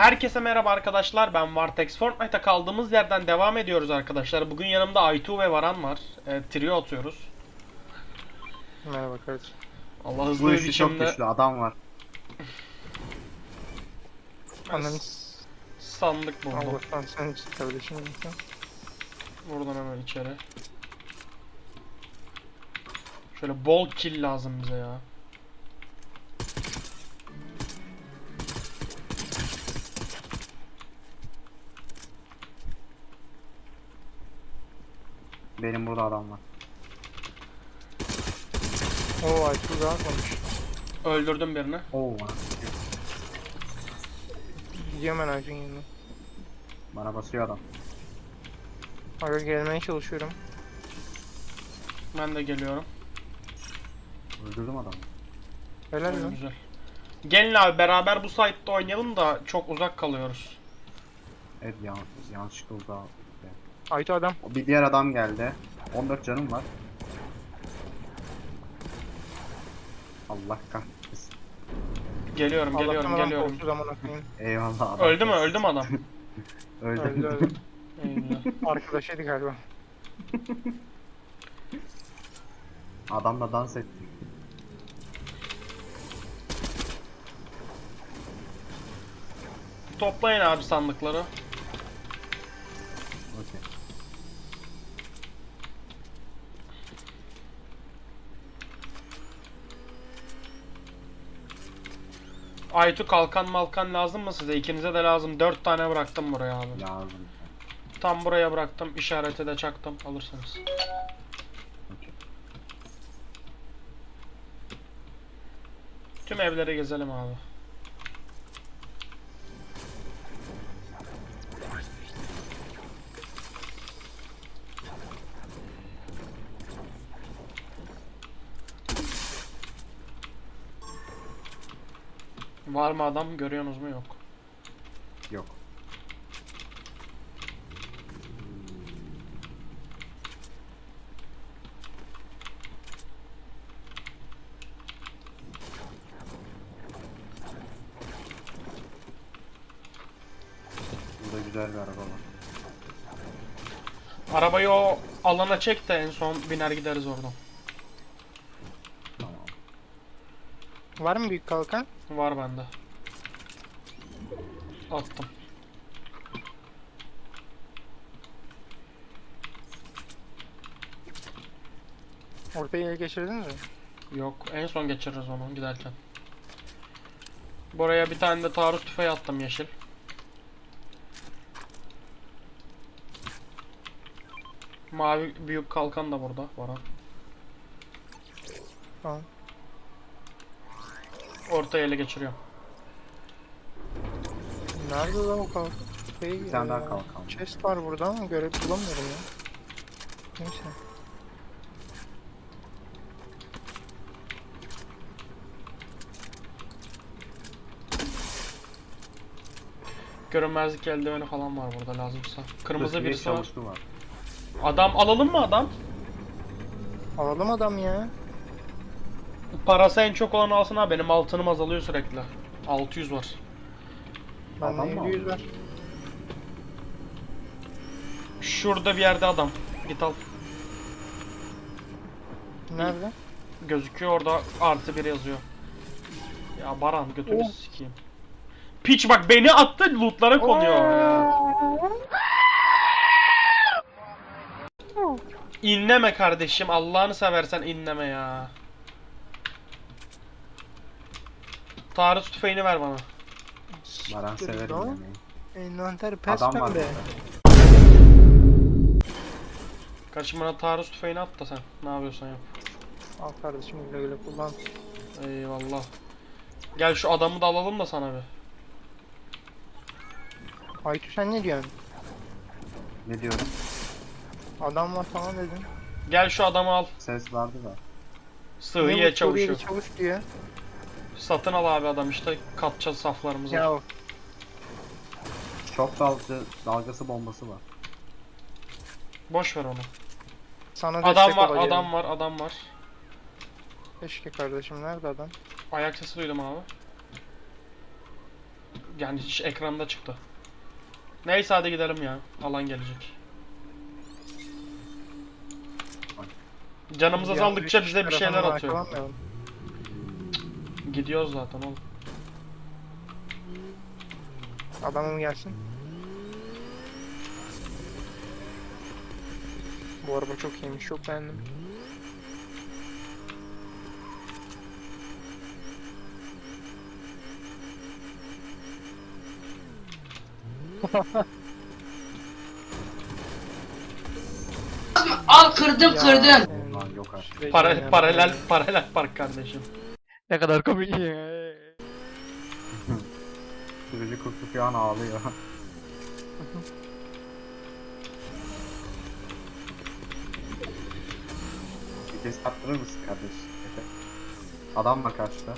Herkese merhaba arkadaşlar. Ben Vartex. Fortnite'a kaldığımız yerden devam ediyoruz arkadaşlar. Bugün yanımda Aytu ve Varan var. E, trio atıyoruz. Merhaba kardeşim. Allah hızlı Bu bir işi çok biçimde güçlü adam var. Ananı sandık buldum. Allah'tan sen için kardeşim. Buradan hemen içeri. Şöyle bol kill lazım bize ya. Benim burada adam var. Oo Aytu rahat olmuş. Öldürdüm birini. Oo. Gidiyorum ben Aytu'nun yanına. Bana basıyor adam. Aga gelmeye çalışıyorum. Ben de geliyorum. Öldürdüm adamı. Helal Çok lan. güzel. Gelin abi beraber bu site'da oynayalım da çok uzak kalıyoruz. Evet yan, yanlışlıkla uzağa. Aytu adam. O bir diğer adam geldi. 14 canım var. Allah kahretsin. Geliyorum, geliyorum, Allah'tan adam geliyorum. korktu zaman okuyayım. Eyvallah adam. Öldü mü? Öldü mü adam? Öldü. Öldü öldü. Güzel. Arkadaşıydı galiba. Adamla dans etti. Toplayın abi sandıkları. Aytu kalkan malkan lazım mı size? İkinize de lazım. Dört tane bıraktım buraya abi. Lazım. Tam buraya bıraktım. İşareti de çaktım. Alırsınız. Tüm evleri gezelim abi. Var mı adam görüyorsunuz mu yok. Yok. Burada güzel bir araba var. Arabayı o alana çek de en son biner gideriz oradan. Tamam. Var mı büyük kalkan? Var bende. Attım. Ortaya ele geçirdiniz mi? Yok en son geçiririz onu giderken. Buraya bir tane de taarruz tüfeği attım yeşil. Mavi büyük kalkan da burada Baran. Tamam. Ortaya ele geçiriyorum. Nerede lan o kalkan? Şey, Bir tane daha kalkan. Chest var burada ama görev bulamıyorum ya. Neyse. Görünmezlik eldiveni falan var burada lazımsa. Kırmızı birisi var. var. Adam alalım mı adam? Alalım adam ya. Parası en çok olan alsın ha benim altınım azalıyor sürekli. 600 var. Bende Adam mı 700 var. Şurada bir yerde adam. Git al. Nerede? Gözüküyor orada artı bir yazıyor. Ya Baran götünü Oh. sikeyim. Piç bak beni attı lootlara konuyor ya. İnleme kardeşim Allah'ını seversen inleme ya. Taarruz tüfeğini ver bana. Baran Siktir severim lan. yemeği. Envanter pes Adam var pembe. burada. Kardeşim bana taarruz tüfeğini at da sen. Ne yapıyorsan yap. Al kardeşim güle güle kullan. Eyvallah. Gel şu adamı da alalım da sana bir. Aytu sen ne diyorsun? Ne diyorum? Adam var tamam dedin. Gel şu adamı al. Ses vardı da. Ne Sığıya bu çavuşu. Suriyeli çavuş diyor. Satın al abi adam işte katacağız saflarımızı. Ya Çok dalga, dalgası bombası var. Boş ver onu. sana Adam destek var, olacağım. adam var, adam var. Keşke kardeşim nerede adam? Ayak sesi duydum abi. Yani hiç ekranda çıktı. Neyse hadi gidelim ya. Alan gelecek. Canımız azaldıkça bize bir şeyler atıyor. arkalanmayalım. Gidiyoruz zaten oğlum. Adamım gelsin. Bu araba çok iyiymiş, çok beğendim. Al kırdım kırdım. yok artık. Para, paralel paralel park kardeşim. Ne kadar komik. Sürücü kurtulup şu an ağlıyor. Vites attırır mısın kardeş? Adam var karşıda.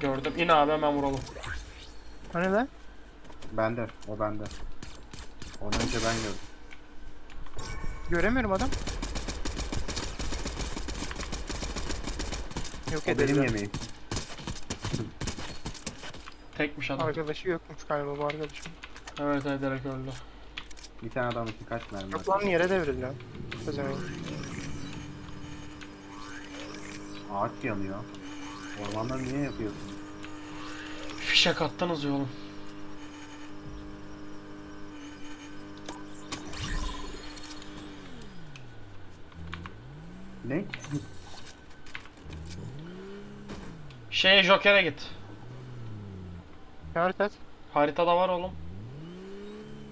Gördüm. İn abi hemen vuralım. Hani lan? Bende. O bende. Onu önce ben gördüm. Göremiyorum adam. Yok O benim yemeğim. Tekmiş adam. Arkadaşı yokmuş galiba bu arkadaşım. Evet evet direkt öldü. Bir tane adam için kaç mermi Yok var? lan yere devrildi lan. Özemeyin. Ağaç yanıyor. Ormanları niye yapıyorsun? Fişek attınız ya oğlum. Ne? Şeye Joker'e git. Et. Haritada var oğlum.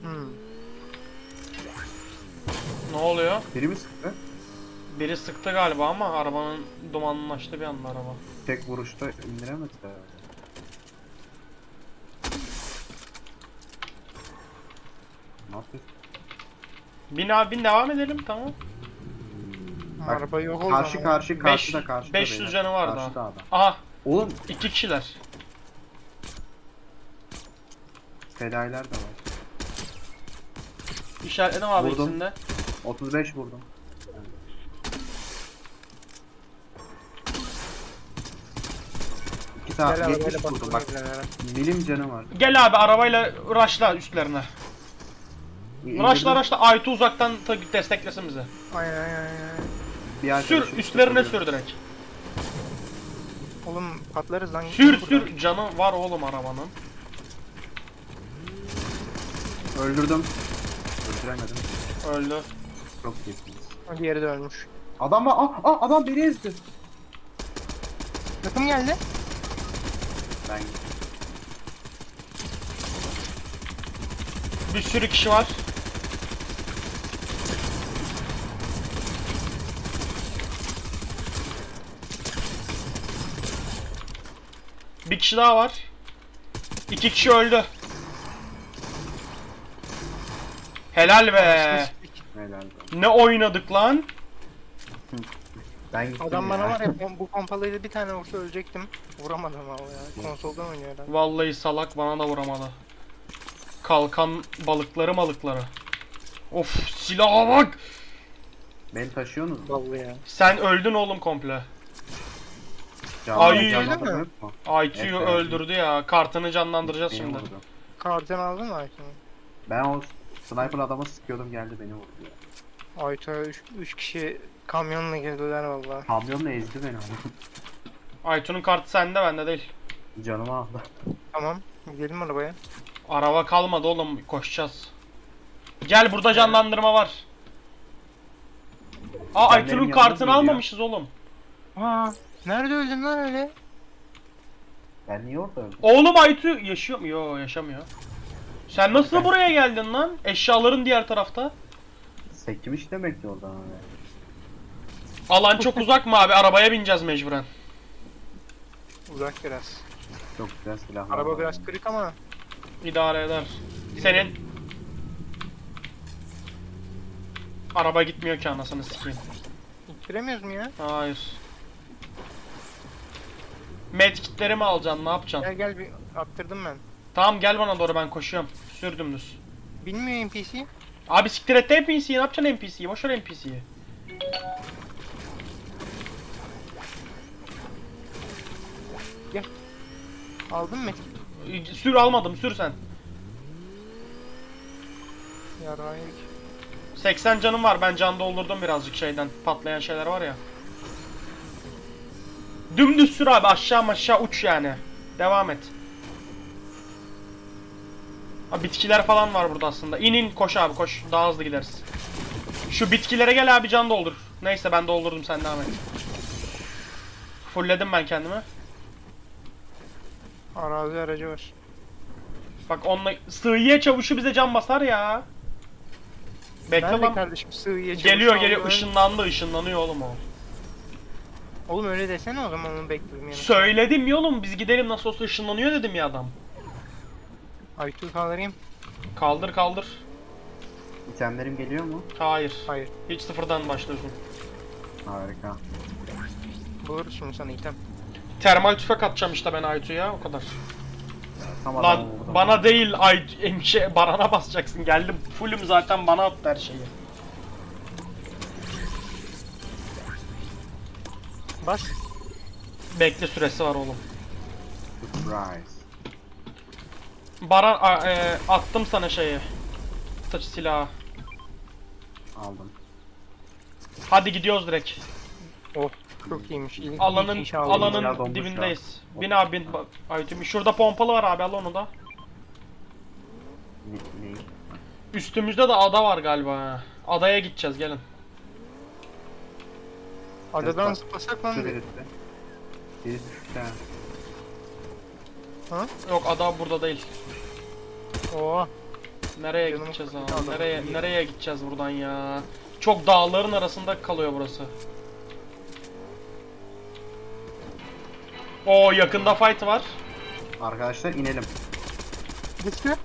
Hmm. Ne oluyor? Biri mi sıktı? Biri sıktı galiba ama arabanın dumanını açtı bir anda araba. Tek vuruşta indiremedi herhalde. Ne yapıyorsun? Bin abi bin devam edelim tamam. Bak, Araba yok oldu Karşı ama. karşı karşıda 500 karşıda 500 beyler. canı var daha. Karşıda adam. Aha Oğlum iki kişiler. fedailer de var. İşaretledim abi Vurdum. ikisini de. 35 vurdum. İki Gel tane arabayla 70 vurdum bak. Milim canı var. Gel abi arabayla rushla üstlerine. Rushla rushla Aytu uzaktan ta- desteklesin bizi. Aynen aynen aynen. Bir arkadaşım Sür üstlerine tutuyor. sür direkt. Oğlum patlarız lan. Sür sür canı var oğlum arabanın. Öldürdüm. Öldüremedim. Öldü. Çok iyisiniz. Diğeri de ölmüş. Adam var. Ah, ah, adam beni ezdi. Takım geldi. Ben Bir sürü kişi var. Bir kişi daha var. İki kişi öldü. Helal be. helal. Ne oynadık lan? Ben gittim Adam ya. bana var ya pom- bu pompalıyla bir tane vursa ölecektim. Vuramadım ama ya. Konsoldan oynuyor adam. Vallahi salak bana da vuramadı. Kalkan balıkları malıkları. Of silaha bak. Beni taşıyorsunuz mu? Vallahi ya. Sen öldün oğlum komple. Canlı, Ay. canlı Öldü mü? adam yok mu? Aytu'yu Evet, öldürdü ya. Kartını canlandıracağız Beni şimdi. vurdu. Kartını aldın mı Aytun'u? Ben o sniper adamı sıkıyordum geldi beni vurdu ya. Aytun'a 3 kişi kamyonla girdiler valla. Kamyonla ezdi beni ama. Aytu'nun kartı sende bende değil. Canımı aldı. Tamam. Gidelim arabaya. Araba kalmadı oğlum koşacağız. Gel burada canlandırma var. Aa Sen benim Aytu'nun kartını gel ya. almamışız oğlum. Aa, nerede öldün lan öyle? Ben niye orada öldüm? Oğlum Aytu yaşıyor mu? Yo yaşamıyor. Sen nasıl Ben- buraya geldin lan? Eşyaların diğer tarafta. Sekmiş demek ki oradan abi. Alan çok uzak mı abi? Arabaya bineceğiz mecburen. Uzak biraz. Çok güzel silahlar Araba var biraz yani. kırık ama İdare eder. Senin Araba gitmiyor ki anasını sikeyim. ittiremiyoruz mu ya? Hayır. Medkitleri mi alacaksın? Ne yapacaksın? Gel gel bir attırdım ben. Tamam gel bana doğru ben koşuyorum. Sürdüm düz. Bilmiyor NPC. Abi siktir et de NPC'yi. Ne yapacaksın NPC'yi? Boş ver NPC'yi. Aldın mı? Sür almadım sür sen. Yarrağı yedik. 80 canım var ben can doldurdum birazcık şeyden patlayan şeyler var ya. Dümdüz sür abi aşağı aşağı uç yani. Devam et. Ha, bitkiler falan var burada aslında. İn in koş abi koş. Daha hızlı gideriz. Şu bitkilere gel abi can doldur. Neyse ben doldurdum sen devam et. Fullledim ben kendimi. Arazi aracı var. Bak onunla sığıya çavuşu bize can basar ya. Bekle Nerede lan. kardeşim sığıya Geliyor geliyor ışınlandı ışınlanıyor oğlum o. Oğlum öyle desene o zaman onu bekledim yani. Söyledim ya oğlum biz gidelim nasıl olsa ışınlanıyor dedim ya adam. Aytu kaldırayım. Kaldır kaldır. İtemlerim geliyor mu? Hayır. Hayır. Hiç sıfırdan başlıyorsun. Harika. Buluruz şimdi sana item. Termal tüfek atacağım işte ben Aytu'ya o kadar. Tam Lan adamı vurdum. bana değil Ay emşe Baran'a basacaksın. Geldim fullüm zaten bana attı her şeyi. Bas. Bekle süresi var oğlum. Surprise. Baran a- e, attım sana şeyi. Taç silahı. Aldım. Hadi gidiyoruz direkt. Oh çok iyiymiş. İlk, Alanın ilk. Silah alanın donmuş dibindeyiz. ya. Bin abi bin. Bak, Aytu şurada pompalı var abi al onu da. Ne, ne? Üstümüzde de ada var galiba. ha. Adaya gideceğiz gelin. Adadan zıplasak lan. Bir- birisi. Birisi düştü ha. Yok ada burada değil. Oo. Nereye Canım gideceğiz abi? adam. Nereye nereye gideceğiz buradan ya? Çok dağların arasında kalıyor burası. Oo yakında fight var. Arkadaşlar inelim. Düştü.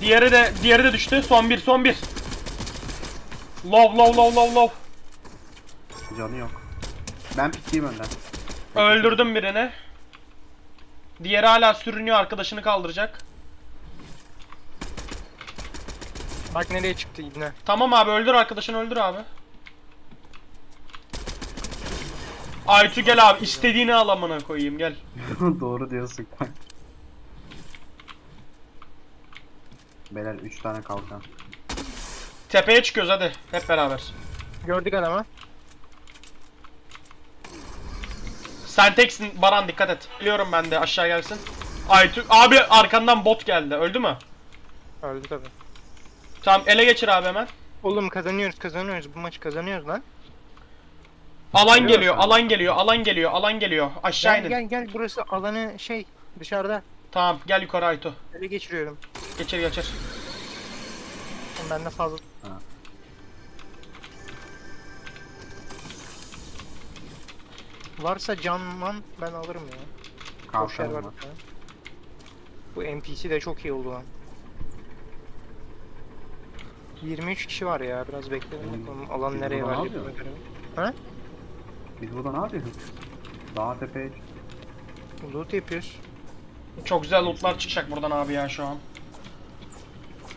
Diğeri de diğeri de düştü. Son bir, son bir. Low low low low low. Canı yok. Ben pikleyeyim önden. Öldürdüm birini. Diğeri hala sürünüyor arkadaşını kaldıracak. Bak nereye çıktı ibne. Tamam abi öldür arkadaşını öldür abi. Aytu gel abi istediğini al amına koyayım gel. Doğru diyorsun kanka. Beyler 3 tane kalkan. Tepeye çıkıyoruz hadi hep beraber. Gördük adamı. Sen teksin Baran dikkat et. Biliyorum ben de aşağı gelsin. Aytu abi arkandan bot geldi. Öldü mü? Öldü tabi. Tamam ele geçir abi hemen. Oğlum kazanıyoruz kazanıyoruz bu maçı kazanıyoruz lan. Alan Geliyor alan geliyor, alan geliyor, alan geliyor. Aşağı Gel inin. gel gel burası alanı şey dışarıda. Tamam gel yukarı Aytu. Ele geçiriyorum. Geçir geçir. Ben de fazla. Varsa canman ben alırım ya. Kalkanım var. var. Bu NPC de çok iyi oldu lan. 23 kişi var ya biraz Oğlum, bakalım alan biz nereye yapıyoruz? ona göre. Biz burada ne yapıyoruz? Dağ tepeye Loot yapıyoruz. Çok güzel lootlar çıkacak buradan abi ya şu an.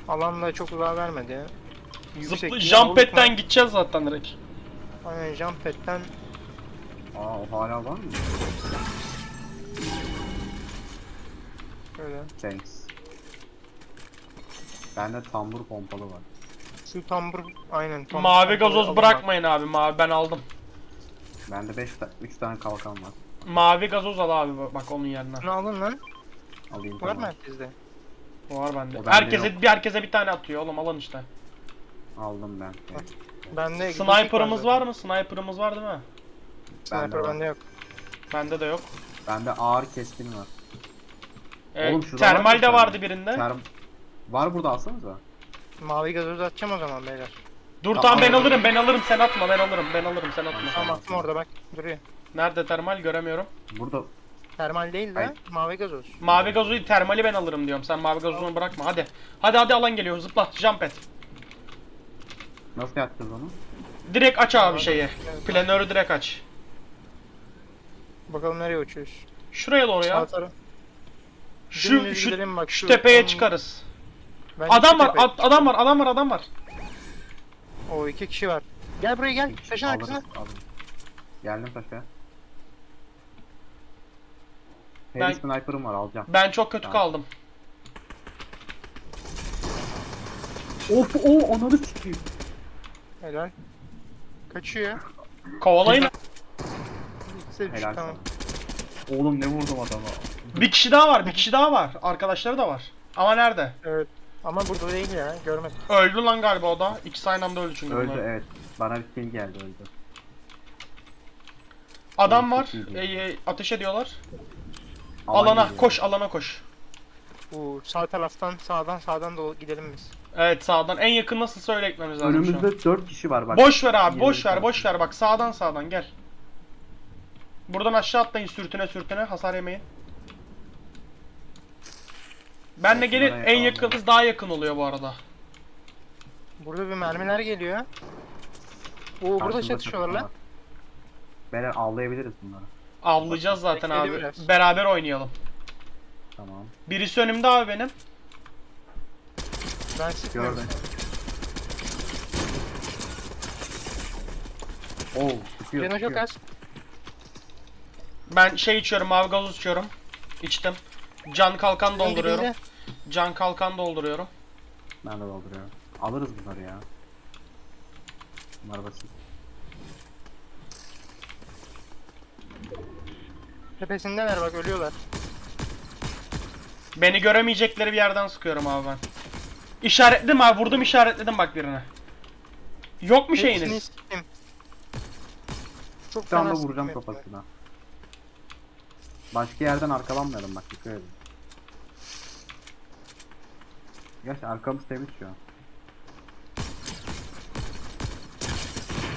Alan da çok uzağa vermedi. Yüksek Zıplı jump pad'den var. gideceğiz zaten direkt. Aynen jump pad'den Aa o hala var mı? böyle. Thanks. Bende tambur pompalı var. Şu tambur aynen. tambur Mavi gazoz bırakmayın abi mavi ben aldım. Bende 5 ta 3 tane kalkan var. Mavi gazoz al abi bak onun yerine. Bunu alın lan. Alayım Var tamam. mı herkeste? Var bende. Bende herkese yok. bir herkese bir tane atıyor oğlum alın işte. Aldım ben. Bende egzotik Sniper'ımız var mı? Sniper'ımız var değil mi? Sniper Bende yok. Bende de yok. Bende ağır keskin var. Ee, Oğlum şurada var termal de vardı birinde. Term... Var burada alsanıza. Mavi gazoz atacağım o zaman beyler. Dur Tamam. tamam ben alırım ben alırım sen atma ben alırım ben alırım sen atma. Tamam. Attım orada bak. Duruyor. Nerede termal göremiyorum. Burada Termal değil de mavi gazoz. Mavi gazozu termali ben alırım diyorum. Sen mavi gazozunu bırakma hadi. Hadi hadi alan geliyor zıplat jump et. nasıl yapacağız onu? Direkt aç abi şeyi. Planörü direkt aç. Bakalım nereye uçuyoruz. Şuraya doğru Sağ ya. taraf. Şu Dümdüz şu, gidelim bak, şu şu tepeye tam- çıkarız. Bence Adam şu var, tepeye at- adam var, adam var, adam var. O iki kişi var. Gel buraya gel. Taşın Alırız, arkasına. alırız. Geldim taşa. Heavy Ben- sniper'ım var alacağım. Ben çok kötü Tamam. kaldım. Of o ananı sikeyim. Helal. Kaçıyor. Kovalayın. Düştü Helal tamam. sana. Oğlum ne vurdum adama. Bir kişi daha var, bir kişi daha var. Arkadaşları da var. Ama nerede? Evet. Ama burada değil ya. Görmedim. Öldü lan galiba o da. İkisi aynı anda öldü çünkü Öldü bunlar. evet. Bana bir kill geldi öldü. Adam Çok var. iyi değil. e, e, ateş ediyorlar. Alan alana geliyor. koş, alana koş. Bu sağ taraftan sağdan sağdan da gidelim biz. Evet sağdan en yakın nasıl söyle gitmemiz lazım şu an. Önümüzde 4 kişi var bak. Boş ver abi, boş ver, boş ver. Bak sağdan sağdan gel. Buradan aşağı atlayın sürtüne sürtüne hasar yemeyin. Ben de Evet, gelin bana en yakalandı. yakınız daha yakın oluyor bu arada. Burada bir mermiler geliyor. Oo burada Karşımda çatışıyorlar lan. var. Beyler avlayabiliriz bunları. Avlayacağız zaten abi. biraz. Beraber oynayalım. Tamam. Birisi önümde abi benim. Ben sıkmıyorum. Gördüm. Oo sıkıyor Canı sıkıyor. çok az. Ben şey içiyorum, mavi gazoz içiyorum. İçtim. Can kalkan dolduruyorum. Dibinde. Can kalkan dolduruyorum. Ben de dolduruyorum. Alırız bunları ya. Bunlar basit. Tepesindeler bak ölüyorlar. Beni göremeyecekleri bir yerden sıkıyorum abi ben. İşaretledim abi, vurdum işaretledim bak birine. Yok mu Hepsini şeyiniz? Çok Bir anda fena vuracağım sıktım kafasına. Başka yerden arkalanmayalım bak dikkat edin. Gerçi arkamız temiz şu an.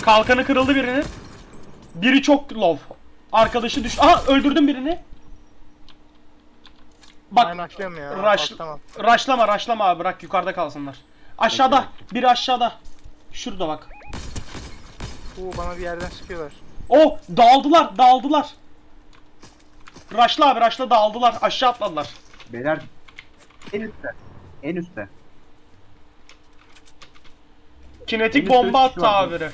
Kalkanı kırıldı birinin. Biri çok low. Arkadaşı düş. Aha öldürdüm birini. Ben Bak açlıyorum ya. rush- raşlama raşlama abi bırak yukarıda kalsınlar. Aşağıda. Biri aşağıda. Şurada bak. Oo bana bir yerden sıkıyorlar. Oh dağıldılar dağıldılar. Raşla abi raşla dağıldılar. Aşağı atladılar. Beyler en üstte. En üstte. Kinetik Henüz bomba kişi attı var abi.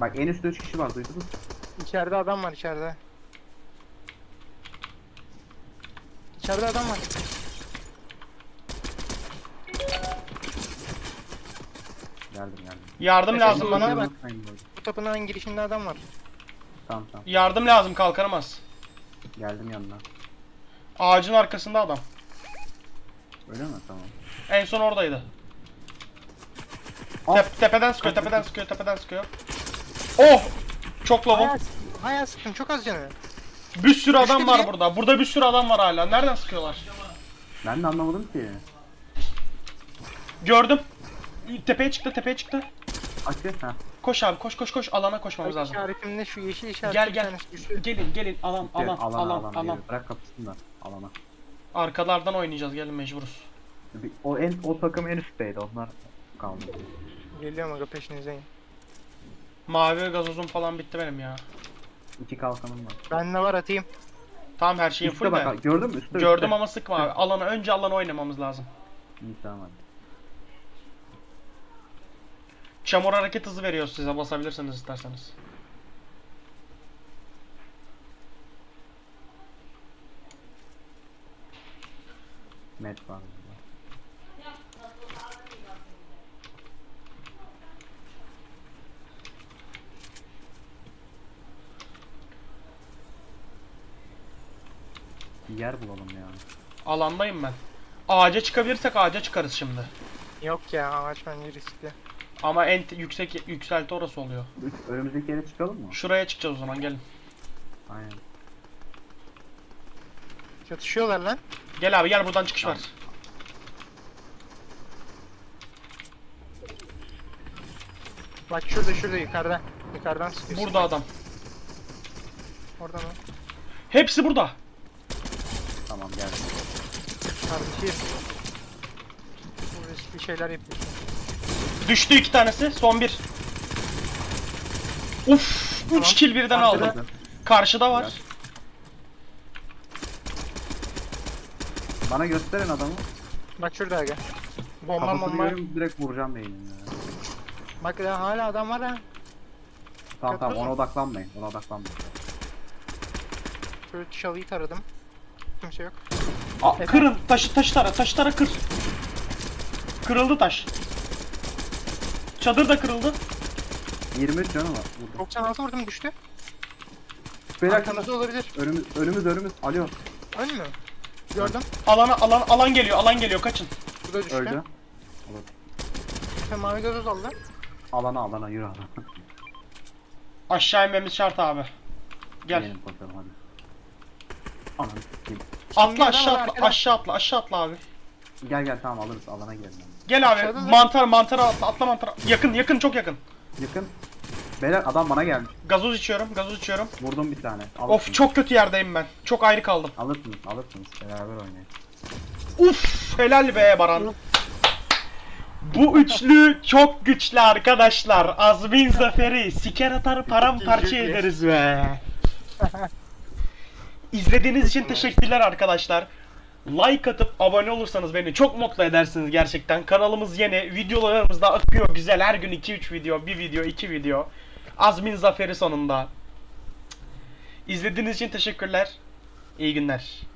Bak en üstte 3 kişi var duydunuz mu? İçeride adam var içeride. İçeride adam var. Geldim geldim. Yardım Efendim, lazım bana bana. bak. Bu tapınağın girişinde adam var. Tamam tamam. Yardım lazım kalkanamaz. Geldim yanına. Ağacın arkasında adam. Öyle mi? Tamam. En son oradaydı. Al. Tep- tepeden sıkıyor, tepeden sıkıyor, tepeden sıkıyor. Oh! Çok low'um. Hayal, hayal sıktım çok az canı. Bir sürü adam var burada. Burada bir sürü adam var hala. Nereden sıkıyorlar? Ben de anlamadım ki. Gördüm. Tepeye çıktı, tepeye çıktı. Açı. Heh. Koş abi, koş koş koş. Alana koşmamız lazım. İşaretimde şu yeşil işaret Gel gel. Gelin gelin alan alan alana, alan alana, alan. yürü. Bırak kapısınlar. Alana. Arkalardan oynayacağız gelin mecburuz. Bir- O en o takım en üstteydi. Onlar kaldı. Geliyorum aga peşinizdeyim. Mavi gazozum falan bitti benim ya. İki kalkanım var. Bende var atayım. Tamam her şeyim Üstte full de. bak. Gördün mü? Üstte Gördüm üstte. ama sıkma abi. Alana önce alana oynamamız lazım. İyi tamam hadi. Çamur hareket hızı veriyor size basabilirsiniz isterseniz. Met var. Bir yer bulalım ya. Alandayım ben. Ağaca çıkabilirsek ağaca çıkarız şimdi. Yok ya ağaç bence riskli. Ama en yüksek yükselti orası oluyor. Önümüzdeki yere çıkalım mı? Şuraya çıkacağız o zaman gelin. Aynen. Çatışıyorlar lan. Gel abi gel buradan çıkış var. Bak şurada şurada yukarıda. Yukarıdan sıkıyor. Burada adam. Orada mı? Hepsi burada. Tamam geldim. Kardeşim. Bu riskli şeyler yapıyorsun. Düştü iki tanesi. Son bir. Uf, 3 Tamam. kill birden aldı. Karşıda var. Bana gösterin adamı. Bak şurada aga. Bomba Kafasını bomba. direkt vuracağım beynini ya. Bak ya hala adam var ha. Tamam tamam ona odaklanmayın. Ona odaklanmayın. Şöyle çalıyı taradım. Kimse yok. Aa, kırın taşı taşı tara taşı tara kır. Kırıldı taş. Çadır da kırıldı. 23 canı var. Burada. 96 vurdum düştü. Beyler Arkamızda olabilir. önümüz önümüz önümüz. Alo. Ön mü? Gördüm. Alana alan alan geliyor alan geliyor kaçın. Bu da düştü. Öldü. Ve mavi gazoz aldı. Alana alana yürü alana. Aşağı inmemiz şart abi. Gel. Gelin koşalım hadi. Anam sikeyim. Atla Şimdi aşağı adam atla aşağı atla aşağı atla abi. Gel gel tamam alırız alana gel. Gel abi Aşağıda da- mantar mantara atla atla mantara. Yakın yakın çok yakın. Yakın. Beyler adam bana gelmiş. Gazoz içiyorum gazoz içiyorum. Vurdum bir tane. Alırsınız. Of çok kötü yerdeyim ben. Çok ayrı kaldım. Alırsınız alırsınız. Beraber oynayın. Uf helal be Baran. Bu üçlü çok güçlü arkadaşlar. Azmin zaferi siker atar paramparça ederiz be. İzlediğiniz için teşekkürler arkadaşlar. Like atıp abone olursanız beni çok mutlu edersiniz gerçekten. Kanalımız yeni. Videolarımız da akıyor güzel. Her gün 2-3 video, 1 video, 2 video. Azmin zaferi sonunda. İzlediğiniz için teşekkürler. İyi günler.